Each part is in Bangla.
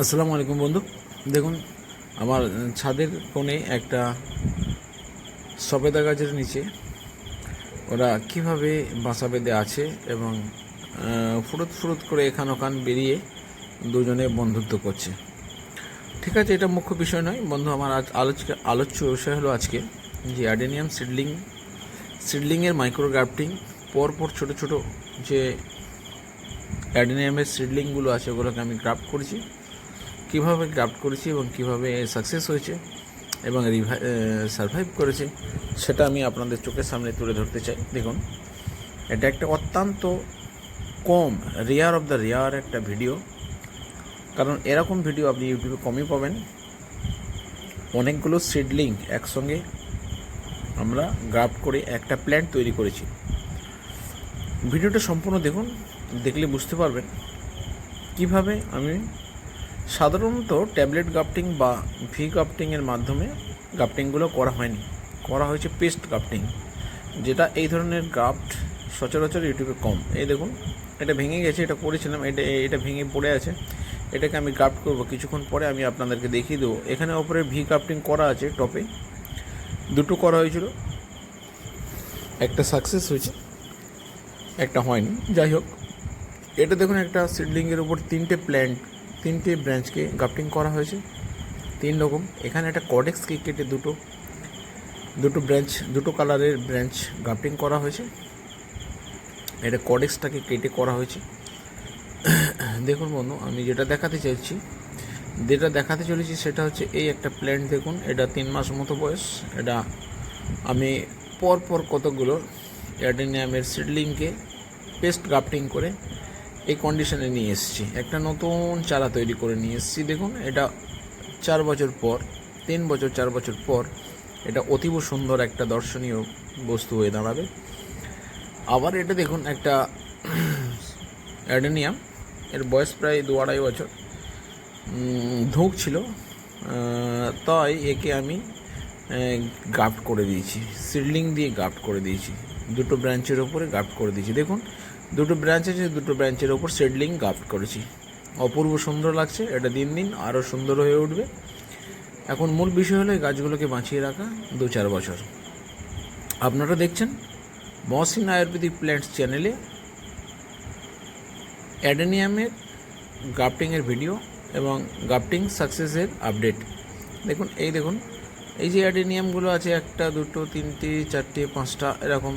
আসসালামু আলাইকুম বন্ধু। দেখুন, আমার ছাদের কোণে একটা সবেদা গাছের নিচে ওরা কীভাবে বাসা বেঁধে আছে এবং ফুরুত ফুরুত করে এখান ওখান বেরিয়ে দুজনে বন্ধুত্ব করছে। ঠিক আছে, এটা মুখ্য বিষয় নয়। বন্ধু, আমার আজ আলোচ্য আলোচ্য বিষয় হলো আজকে যে অ্যাডেনিয়াম সিডলিং, সিডলিংয়ের মাইক্রোগ্রাফটিং, পরপর ছোট ছোট যে অ্যাডেনিয়ামের সিডলিংগুলো আছে ওগুলোকে আমি গ্রাফট করেছি। কীভাবে গ্রাফট করেছি এবং কীভাবে সাকসেস হয়েছে এবং রিভাই সারভাইভ করেছে, সেটা আমি আপনাদের চোখের সামনে তুলে ধরতে চাই। দেখুন, এটা একটা অত্যন্ত কম রেয়ার অফ দ্য রেয়ার একটা ভিডিও কারণ এরকম ভিডিও আপনি ইউটিউবে কমই পাবেন। অনেকগুলো সিডলিং একসঙ্গে আমরা গ্রাফট করে একটা প্ল্যান্ট তৈরি করেছি। ভিডিওটা সম্পূর্ণ দেখুন, দেখলে বুঝতে পারবেন কীভাবে আমি সাধারণত ট্যাবলেট গাফটিং বা ভি গাফটিংয়ের মাধ্যমে গাফটিংগুলো করা হয়নি। করা হয়েছে পেস্ট গাফটিং, যেটা এই ধরনের গাফট সচরাচর ইউটিউবে কম। এই দেখুন, এটা ভেঙে গেছে, এটা করেছিলাম, এটা এটা ভেঙে পড়ে আছে। এটাকে আমি গাফট করব, কিছুক্ষণ পরে আমি আপনাদেরকে দেখিয়ে দেবো। এখানে ওপরে ভি গাফটিং করা আছে টপে। দুটো করা হয়েছিল। একটা সাকসেস হয়েছে, একটা হয়নি। যাই হোক, এটা দেখুন, একটা সিডলিংয়ের উপর তিনটে প্ল্যান্ট তিনটে ব্রাঞ্চকে গাফটিং করা হয়েছে। তিন রকম। এখানে একটা কডেক্সকে কেটে দুটো দুটো ব্রাঞ্চ, দুটো কালারের ব্রাঞ্চ গাফটিং করা হয়েছে। এটা কডেক্সটাকে কেটে করা হয়েছে। দেখুন বন্ধু, আমি যেটা দেখাতে চাইছি, যেটা দেখাতে চলেছি সেটা হচ্ছে এই একটা প্ল্যান্ট দেখুন। এটা তিন মাস মতো বয়স। এটা আমি পর পর কতগুলো অ্যাডেনিয়ামের সিডলিংকে পেস্ট গাফটিং করে এই কন্ডিশনে নিয়ে এসেছি। একটা নতুন চারা তৈরি করে নিয়ে এসেছি। দেখুন, এটা চার বছর পর, তিন বছর, চার বছর পর এটা অতীব সুন্দর একটা দর্শনীয় বস্তু হয়ে দাঁড়াবে। আবার এটা দেখুন, একটা অ্যাডেনিয়াম। এর বয়স প্রায় দু আড়াই বছর। ধুঁক ছিল। তাই একে আমি গাফট করে দিয়েছি। সিডলিং দিয়ে গাফট করে দিয়েছি। দুটো ব্রাঞ্চের ওপরে গাফট করে দিয়েছি। দেখুন দুটো ব্রাঞ্চ আছে, দুটো ব্রাঞ্চের ওপর সেডলিং গাফট করেছি। অপূর্ব সুন্দর লাগছে, এটা দিন দিন আরও সুন্দর হয়ে উঠবে। এখন মূল বিষয় হলো এই গাছগুলোকে বাঁচিয়ে রাখা দু চার বছর। আপনারা দেখছেন মহসিন আয়ুর্বেদিক প্ল্যান্টস চ্যানেলে অ্যাডেনিয়ামের গাফটিংয়ের ভিডিও এবং গাফটিং সাকসেসের আপডেট। দেখুন, এই দেখুন, এই যে অ্যাডেনিয়ামগুলো আছে, একটা, দুটো, তিনটে, চারটে, পাঁচটা, এরকম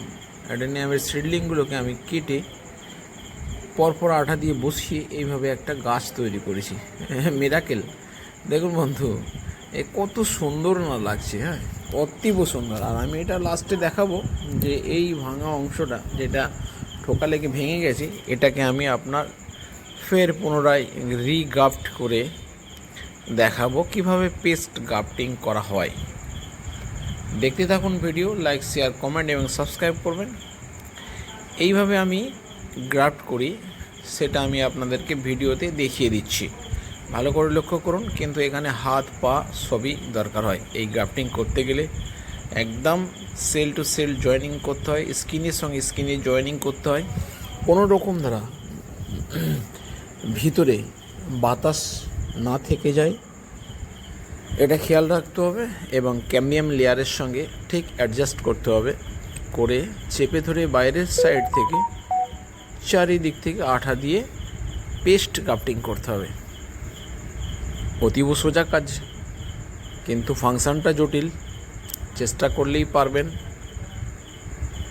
অ্যাডেনিয়ামের সিডলিংগুলোকে আমি কেটে পরপর আঠা দিয়ে বসিয়ে এইভাবে একটা গাছ তৈরি করেছি। মেরাকেল দেখুন বন্ধু, এ কত সুন্দর না লাগছে হ্যাঁ? অতীব সুন্দর। আর আমি এটা লাস্টে দেখাবো যে এই ভাঙা অংশটা যেটা ঠোকা লেগে ভেঙে গেছে, এটাকে আমি আপনার ফের পুনরায় রিগাফট করে দেখাবো কীভাবে পেস্ট গাফটিং করা হয়। দেখতে থাকুন ভিডিও লাইক শেয়ার কমেন্ট এবং সাবস্ক্রাইব করবেন। এইভাবে আমি গ্রাফট করি, সেটা আমি আপনাদেরকে ভিডিওতে দেখিয়ে দিচ্ছি। ভালো করে লক্ষ্য করুন, কিন্তু এখানে হাত, পা সবই দরকার হয়। এই গ্রাফটিং করতে গেলে একদম সেল টু সেল জয়েনিং করতে হয় স্কিনের সঙ্গে স্কিনে জয়েনিং করতে হয়। কোনো রকম দ্বারা ভিতরে বাতাস না থেকে যায়। এটা খেয়াল রাখতে হবে এবং ক্যামিয়াম লেয়ারের সঙ্গে ঠিক অ্যাডজাস্ট করতে হবে। করে চেপে ধরে বাইরের সাইড থেকে চারিদিক থেকে আঠা দিয়ে পেস্ট গাফটিং করতে হবে। অতীব সোজা কাজ, কিন্তু ফাংশনটা জটিল। চেষ্টা করলেই পারবেন।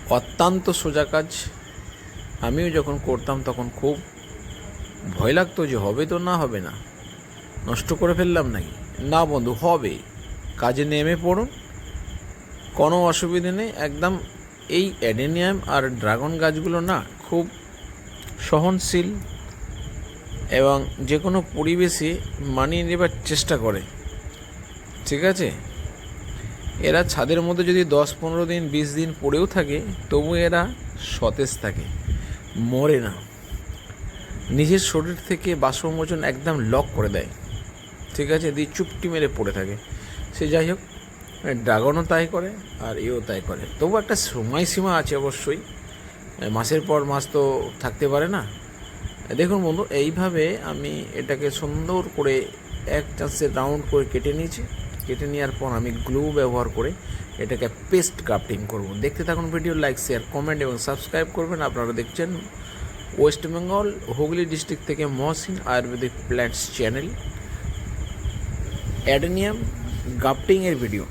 অত্যন্ত সোজা কাজ। আমিও যখন করতাম তখন খুব ভয় লাগতো যে হবে তো না হবে না। নষ্ট করে ফেললাম নাকি? না বন্ধু, হবে। কাজে নেমে পড়ুন। কোনো অসুবিধে নেই। একদম এই অ্যাডেনিয়াম আর ড্রাগন গাছগুলো না খুব সহনশীল এবং যে কোনো পরিবেশে মানিয়ে নেবার চেষ্টা করে। ঠিক আছে? এরা ছাদের মধ্যে যদি দশ পনেরো দিন, বিশ দিন পড়েও থাকে, তবু এরা সতেজ থাকে, মরে না। নিজের শরীর থেকে বাষ্পমোচন একদম লক করে দেয়। ঠিক আছে? দিয়ে চুপটি মেরে পড়ে থাকে। সে যাই হোক, ড্রাগনও তাই করে আর এও তাই করে। তবু একটা সময়সীমা আছে অবশ্যই। মাসের পর মাস তো থাকতে পারে না। দেখুন বন্ধু, এইভাবে আমি এটাকে সুন্দর করে এক চান্সে রাউন্ড করে কেটে নিয়েছি। কেটে নেওয়ার পর আমি গ্লু ব্যবহার করে এটাকে পেস্ট ক্রাফটিং করব। দেখতে থাকুন ভিডিও লাইক শেয়ার কমেন্ট এবং সাবস্ক্রাইব করবেন। আপনারা দেখছেন ওয়েস্ট বেঙ্গল হুগলি ডিস্ট্রিক্ট থেকে Mohsin ayurvedic plants channel adenium গাফটিংয়ের video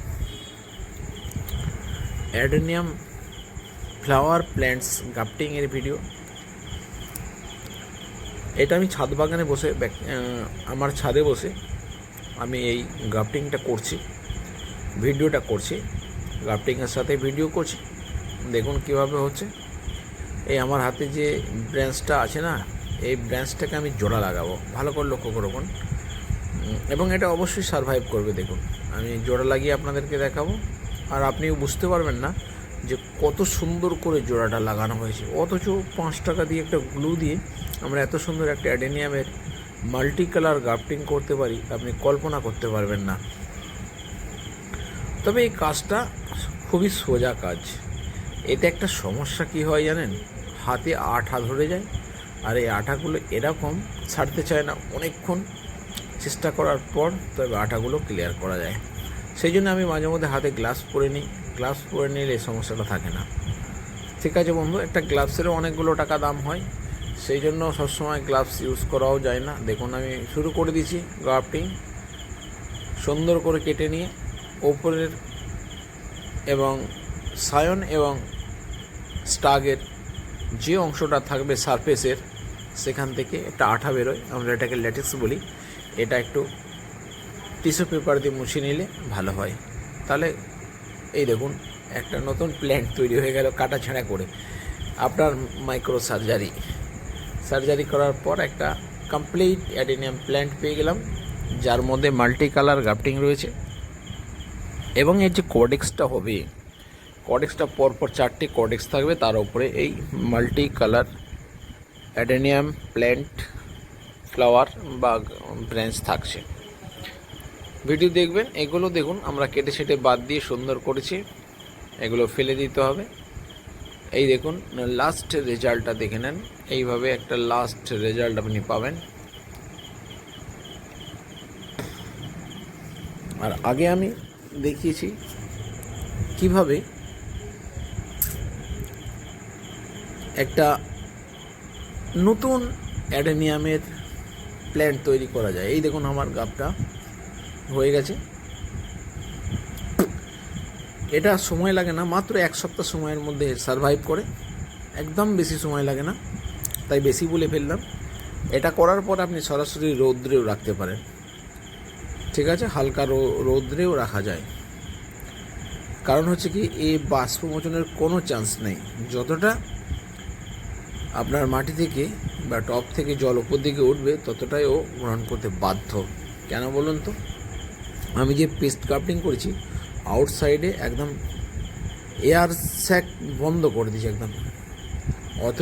adenium flower plants গাফটিংয়ের ভিডিও এটা আমি ছাদ বাগানে বসে আমার ছাদে বসে আমি এই গ্রাফটিংটা করছি, ভিডিওটা করছি গ্রাফটিংয়ের সাথে ভিডিও করছি। দেখুন কীভাবে হচ্ছে। এই আমার হাতে যে ব্রাঞ্চটা আছে না, এই ব্রাঞ্চটাকে আমি জোড়া লাগাবো। ভালো করে লক্ষ্য করুন এবং এটা অবশ্যই সারভাইভ করবে দেখুন। আমি জোড়া লাগিয়ে আপনাদেরকে দেখাবো। আর আপনিও বুঝতে পারবেন না যে কত সুন্দর করে জোড়াটা লাগানো হয়েছে। অথচ পাঁচ টাকা দিয়ে একটা গ্লু দিয়ে আমরা এত সুন্দর একটা অ্যাডেনিয়ামের মাল্টি কালার গ্রাফটিং করতে পারি, আপনি কল্পনা করতে পারবেন না। তবে এই কাজটা খুবই সোজা কাজ। এতে একটা সমস্যা কি হয় জানেন? হাতে আঠা ধরে যায়, আর এই আঠাগুলো এরকম ছাড়তে চায় না অনেকক্ষণ। চেষ্টা করার পর তবে আঠাগুলো ক্লিয়ার করা যায়। সেই জন্য আমি মাঝে মধ্যে হাতে গ্লাস পরে নিই। গ্লাভস পরে নিলে এই সমস্যাটা থাকে না। ঠিক আছে বন্ধু, একটা গ্লাভসেরও অনেকগুলো টাকা দাম হয়, সেই জন্য সবসময় গ্লাভস ইউজ করাও যায় না। দেখুন, আমি শুরু করে দিয়েছি গ্রাফটিং, সুন্দর করে কেটে নিয়ে ওপরের এবং সায়ন এবং স্টাগের যে অংশটা থাকবে সারফেসের, সেখান থেকে একটা আঠা বেরোয়। আমরা এটাকে ল্যাটেক্স বলি। এটা একটু টিস্যু পেপার দিয়ে মুছে নিলে ভালো হয়। তাহলে এই দেখুন, একটা নতুন প্ল্যান্ট তৈরি হয়ে গেল কাটা ছাড়া করে। আপনার মাইক্রো সার্জারি সার্জারি করার পর একটা কমপ্লিট অ্যাডেনিয়াম প্ল্যান্ট পেয়ে গেলাম, যার মধ্যে মাল্টি কালার গ্রাফটিং রয়েছে। এবং এর যে কডেক্সটা হবে কডেক্সটা পরপর চারটি কডেক্স থাকবে, তার উপরে এই multi colour adenium plant flower বা ব্রাঞ্চ থাকছে। ভিডিও দেখবেন, এগুলো দেখুন, আমরা কেটে সেটে বাদ দিয়ে সুন্দর করেছি। এগুলো ফেলে দিতে হবে। এই দেখুন লাস্ট রেজাল্টটা দেখে নেন। এইভাবে একটা লাস্ট রেজাল্ট আপনি পাবেন। আর আগে আমি দেখিয়েছি কীভাবে একটা নতুন অ্যাডেনিয়ামের প্ল্যান্ট তৈরি করা যায়। এই দেখুন আমার গাবটা হয়ে গেছে। এটা সময় লাগে না, মাত্র এক সপ্তাহ সময়ের মধ্যে সারভাইভ করে। একদম বেশি সময় লাগে না, তাই বেশি বলে ফেললাম। এটা করার পর আপনি সরাসরি রৌদ্রেও রাখতে পারেন। ঠিক আছে, হালকা রৌদ্রেও রাখা যায়। কারণ হচ্ছে কি এই বাষ্পমোচনের কোনো চান্স নেই। যতটা আপনার মাটি থেকে বা টপ থেকে জল উপর দিকে উঠবে, ততটাই ও গ্রহণ করতে বাধ্য। কেন বলুন তো? আমি যে পেস্ট কাপটিং করেছি আউটসাইডে একদম এয়ার স্যাক বন্ধ করে দিয়েছি একদম। অত